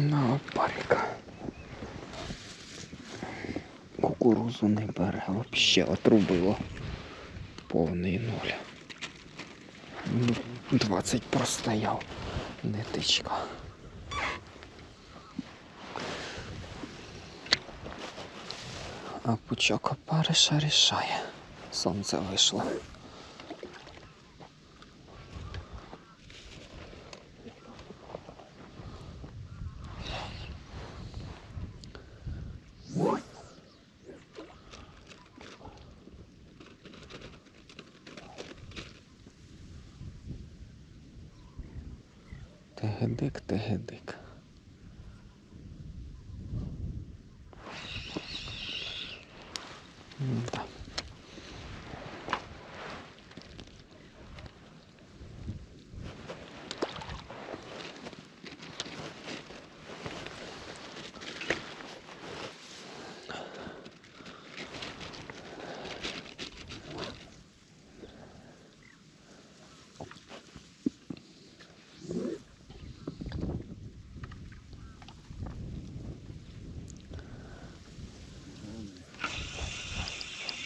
На опарика. Кукурузу не бере, вообще отрубило. Повний нуль. Ну, 20 простояв. Нитичка. А пучок опариша рішає. Сонце вийшло. Тегедик, тегедик. Да.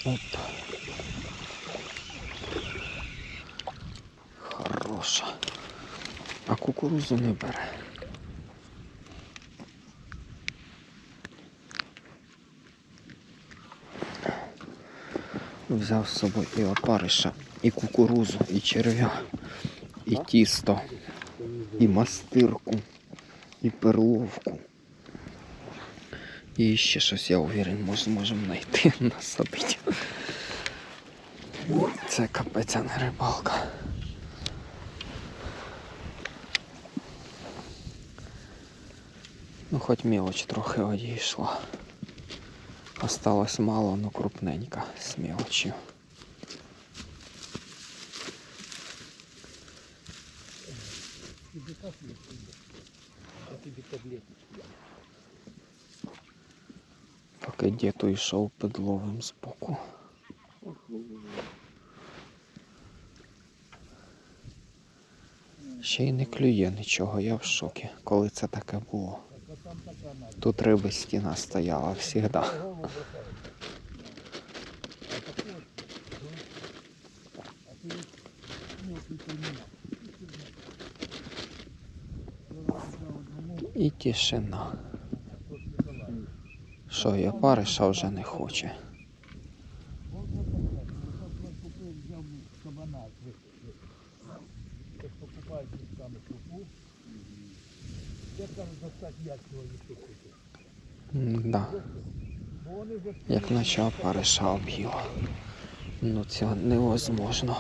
Оп. Хороша. А кукурузу не бере. Взяв з собою і опариша, і кукурузу, і черв'я, і тісто, і мастирку, і перловку. І ще щось, я уверен, може зможемо знайти, насадити. Це капець, а не рибалка. Ну, хоч мелоч трохи одійшла. Осталось мало, но крупненька з мелочью. Поки дід йшов підловим збоку. Ще й не клює нічого, я в шокі, коли це таке було. Тут риби стіна стояла завжди. І тишина. Що, я париша вже не хоче. Да. Як наче опариша об'їла. Ну це невозможно.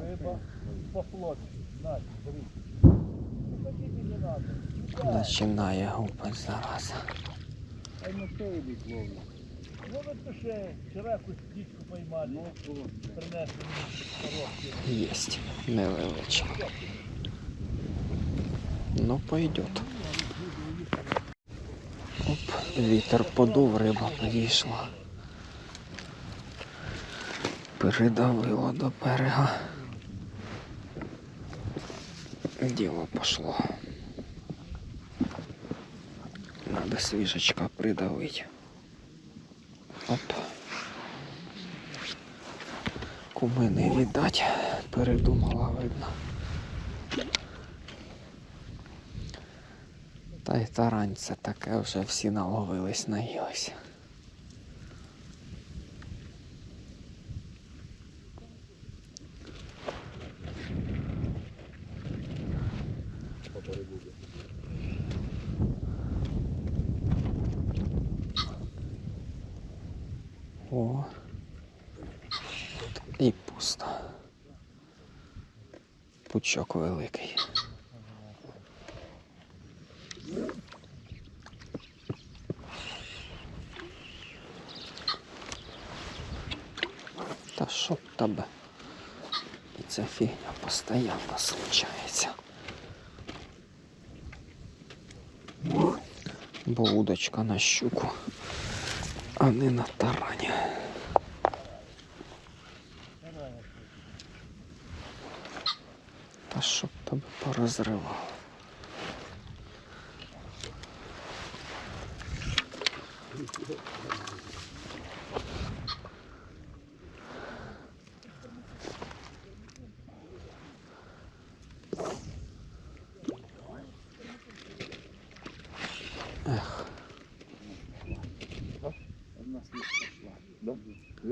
Риба поплотні. Надь, бери. Ну, хотите, не надо. Починає гупати зараз. Ай, ну то і ловлю. Ну, вот то ще вчора якусь дічку поймали. Принесли мені коробки. Єсть. Невеличко. Ну, пойдет. Оп, вітер подув, риба підійшла. Передавило до берега. Діло пошло. Надо свіжечка придавить. Оп. Куми не віддать, передумала видно. Та й таранця таке вже всі наловились, наїлися. що тебе. І ця фігня постійно случається. Бо удочка на щуку, а не на тарані. Та щоб тебе порозривало.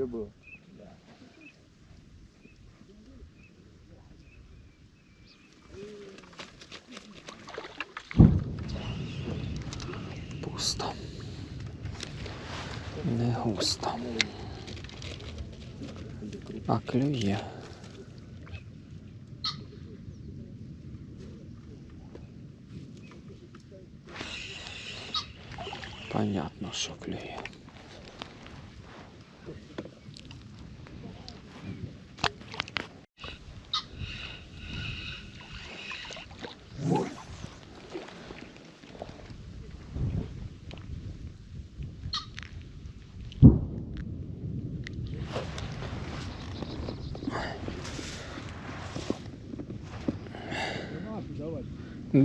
Было? Пусто. Не густо. А клює. Понятно, що клює.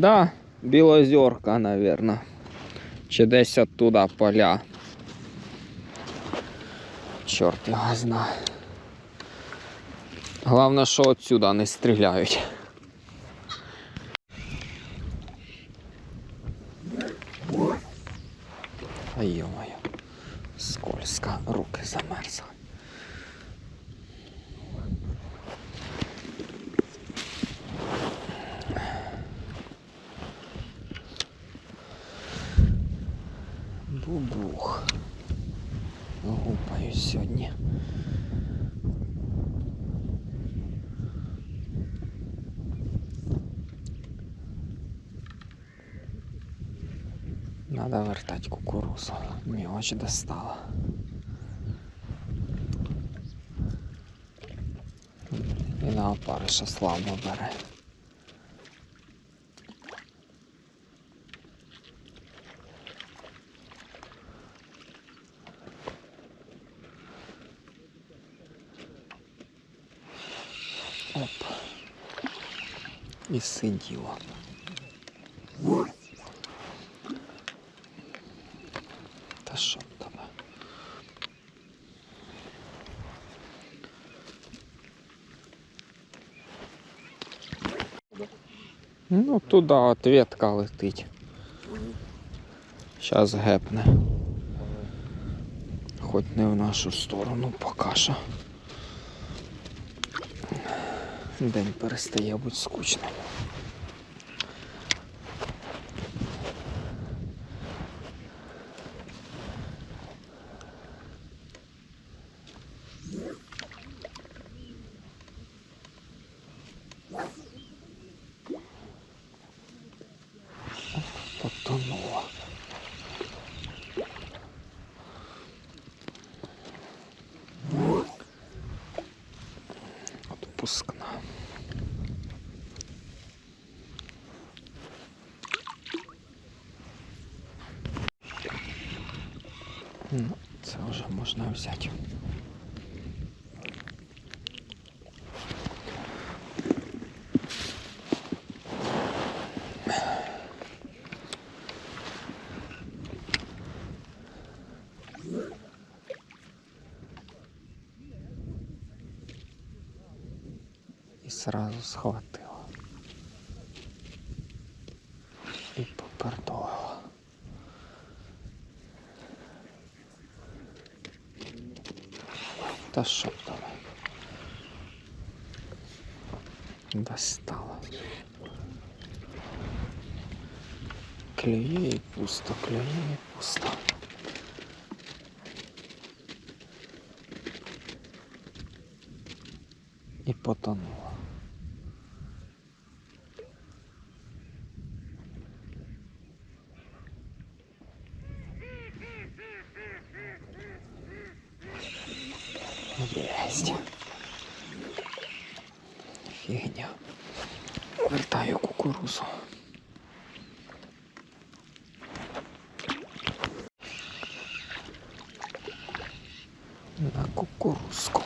Да, Білозерка, наверное. Чи десь оттуда поля. Чорт його знаю. Головне, що отсюда не стріляють. Надо вертать кукурузу. Мелочь достала. І на опариша славно бере. Оп. І сиділо. Та що б тебе? Ну, туди ответка летить. Зараз гепне. Хоч не в нашу сторону покаша. День перестає бути скучним. Це вже можна взяти. І сразу схватила. І попердолила. Та що б там? Достала. Клює і пусто, клює і пусто. І потонула. кукурузку.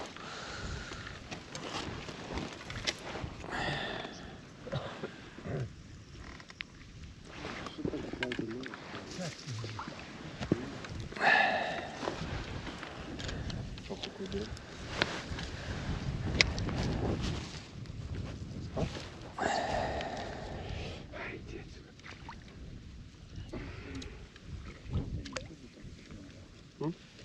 Mm-hmm.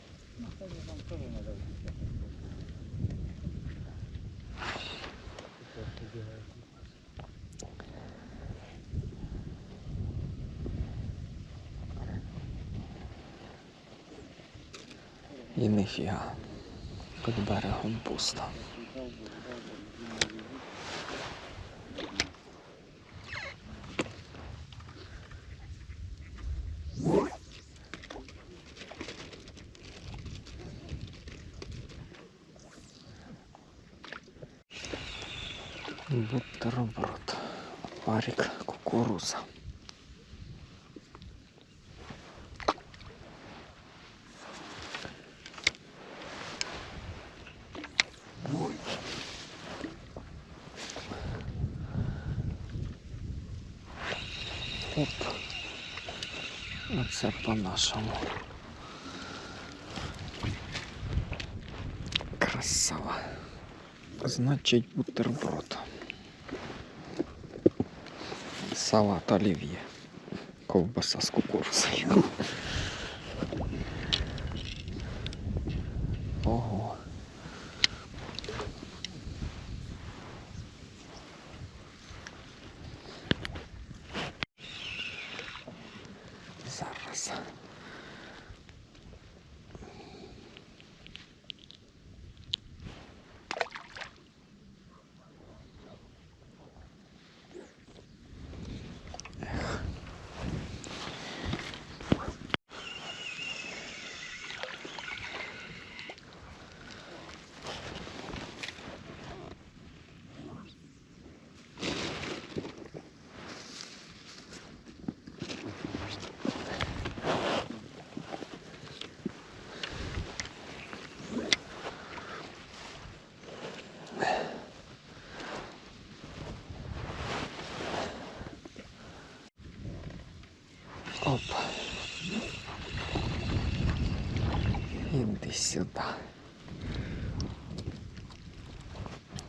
І ніфіга. Під берегом пусто. Бутерброд. Парик кукуруза. Оп. Оце по-нашому. Красава. Значить бутерброд. Салат оливье. Ковбаса с кукурузою. Ого. Зараз. Оп. Сюди.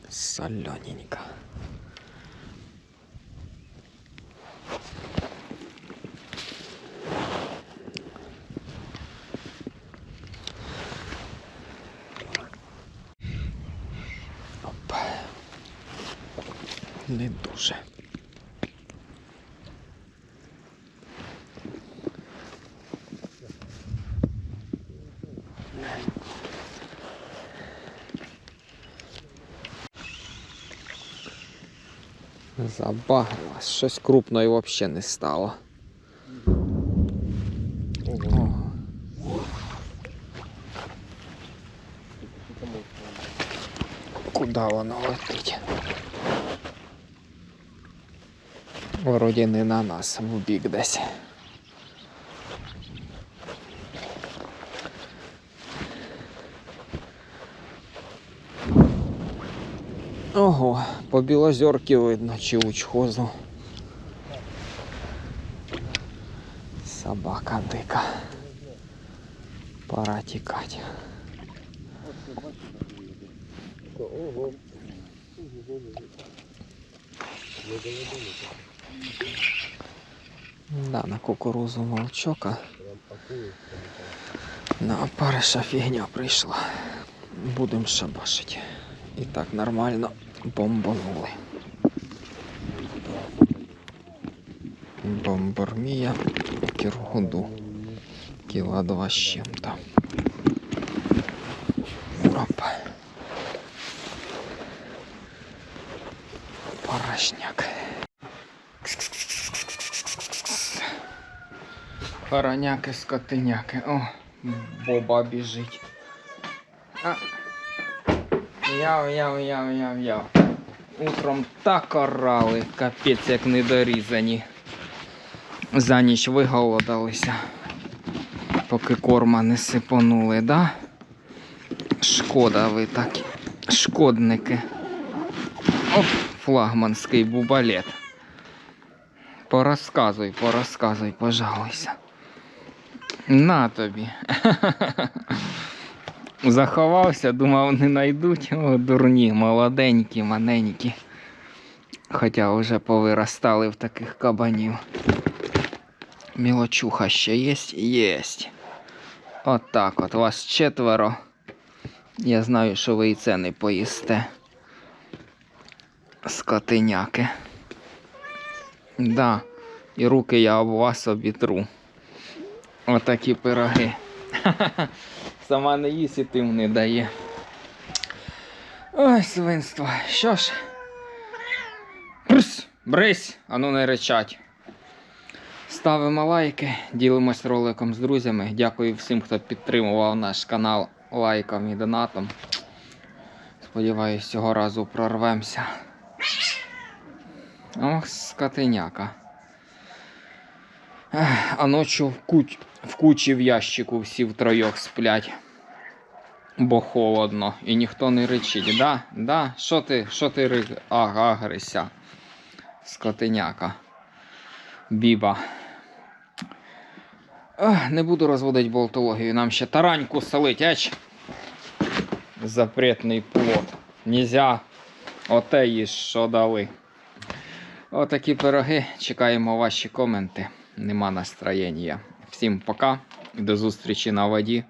Солененько. Оп. Не дуже. Забагрилась. Щось крупної взагалі не стало. О. Куди воно летить? Вроді не на нас, в бік десь. Ого, по білозерки видно чи учхозу. Собака дика. Пора тікати. Да, на кукурузу молчока. На опариша фігня прийшла. Будем шабашити. І так нормально бомбанули. Бомбармія Кіргуду. Кіла два з чим-то. Опа. Порожняк. Хороняки, скотиняки. О, боба біжить. А. Яв, яв, яв, яв, яв. Утром так орали, капець як недорізані. За ніч виголодалися. Поки корма не сипонули, да? Шкода ви такі. Шкодники. Оп, флагманський бубалет. Порозказуй, порозказуй, пожалуйся. На тобі. Заховався, думав, не знайдуть. О, дурні, молоденькі, маненькі. Хоча вже повиростали в таких кабанів. Мілочуха ще є? Єсть. От так от, вас четверо. Я знаю, що ви і це не поїсте. Скотиняки. Да, і руки я об вас обітру. Отакі пироги. Сама не їсть і тим не дає. Ой, свинство. Що ж? Брись, брись, а ну не речать. Ставимо лайки, ділимось роликом з друзями. Дякую всім, хто підтримував наш канал лайком і донатом. Сподіваюсь, цього разу прорвемося. Ох, скотиняка. А ночі в, куч... в кучі в ящику всі втройох сплять. Бо холодно і ніхто не речить. Да? Да? Що ти, що ти ри... а, агрися? Скотиняка. Біба. Не буду розводити болтологію. Нам ще тараньку солить, еч. Запретний плод. Нельзя оте їж, що дали. Отакі пироги. Чекаємо ваші коменти. Нема настроєння. Всім пока до зустрічі на воді.